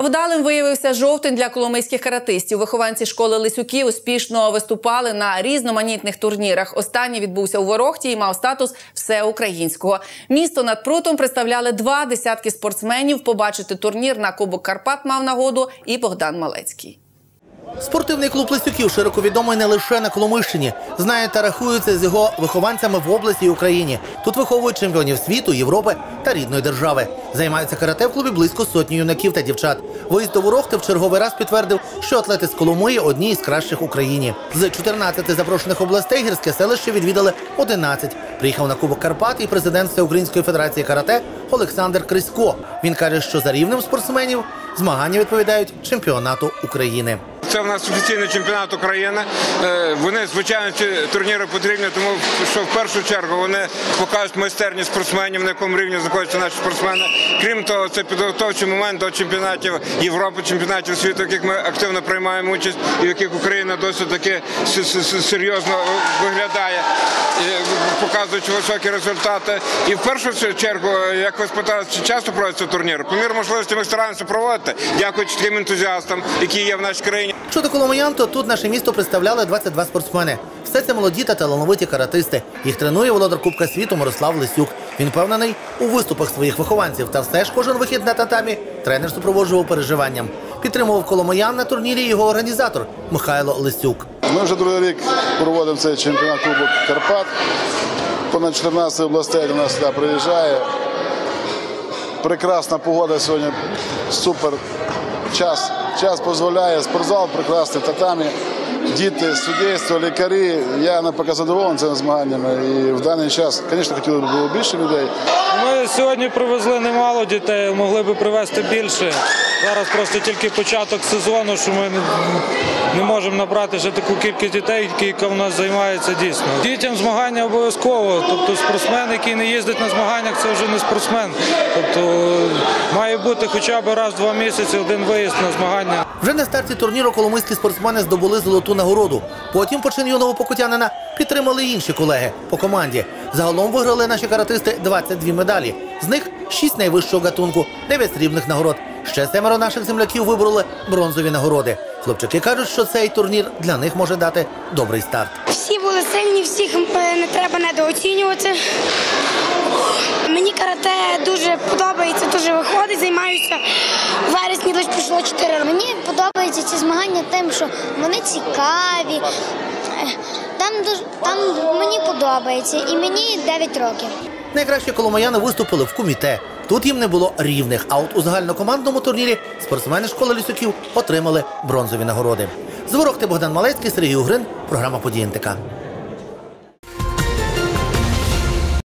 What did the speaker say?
Вдалим виявився жовтень для коломийських каратистів. Вихованці школи Лисюків успішно виступали на різноманітних турнірах. Останній відбувся у Ворохті і мав статус всеукраїнського. Місто над прутом представляли два десятки спортсменів. Побачити турнір на Кубок Карпат мав нагоду і Богдан Малецький. Спортивний клуб Лисюків широко відомий не лише на Коломищині. Знає та рахується з його вихованцями в області і Україні. Тут виховують чемпіонів світу, Європи та рідної держави. Займаються карате в клубі близько сотні юнаків та дівчат. Виїзд до Ворохти в черговий раз підтвердив, що атлети з Коломиї одні із кращих в Україні. З 14 запрошених областей гірське селище відвідали 11. Приїхав на Кубок Карпат і президент Всеукраїнської федерації карате Олександр Крисько. Він каже, що за рівнем спортсменів змагання відповідають чемпіонату України. Це в нас офіційний чемпіонат України. Е, Вони, звичайно, ці турніри потрібні, тому що в першу чергу вони покажуть майстерність спортсменів, на якому рівні знаходяться наші спортсмени. Крім того, це підготовчий момент до чемпіонатів Європи, чемпіонатів світу, в яких ми активно приймаємо участь, і в яких Україна досить таки серйозно виглядає, показуючи високі результати. І в першу чергу, як ви спитали, чи часто проводяться турніри? По міру можливості ми стараємося проводити, дякуючи таким ентузіастам, які є в нашій країні. Щодо коломиян, то тут наше місто представляли 22 спортсмени. Все це молоді та талановиті каратисти. Їх тренує володар Кубка світу Мирослав Лисюк. Він впевнений у виступах своїх вихованців. Та все ж кожен вихід на татамі тренер супроводжував переживанням. Підтримував коломиян на турнірі його організатор Михайло Лисюк. Ми вже другий рік проводимо цей чемпіонат Кубок Карпат. Понад 14 областей до нас сюди приїжджає. Прекрасна погода сьогодні, супер. Час, час дозволяє, спортзал прикласти татамі, діти, суддівство, лікарі. Я наприклад задоволений цими змаганнями. І в даний час, звісно, хотіли б було більше людей. Ми сьогодні привезли немало дітей, могли би привезти більше. Зараз просто тільки початок сезону, що ми не, не можемо набрати ще таку кількість дітей, яка в нас займається дійсно. Дітям змагання обов'язково. Тобто спортсмен, який не їздить на змаганнях, це вже не спортсмен. Тобто має бути хоча б раз в два місяці один виїзд на змагання. Вже на старті турніру коломийські спортсмени здобули золоту нагороду. Потім почин юного покутянина підтримали інші колеги по команді. Загалом виграли наші каратисти 22 медалі. З них 6 найвищого гатунку, 9 срібних нагород. Ще семеро наших земляків вибороли бронзові нагороди. Хлопчики кажуть, що цей турнір для них може дати добрий старт. Всі були сильні, всіх е, не треба недооцінювати. Мені карате дуже подобається, дуже виходить, займаюся. 4 роки. Мені подобаються ці змагання тим, що вони цікаві. Там там мені подобається, і мені 9 років. Найкращі коломаяни виступили в куміте. Тут їм не було рівних. А от у загальнокомандному турнірі спортсмени школи лісюків отримали бронзові нагороди. З Богдан Малецький, Сергій Угрин, програма «Події НТК».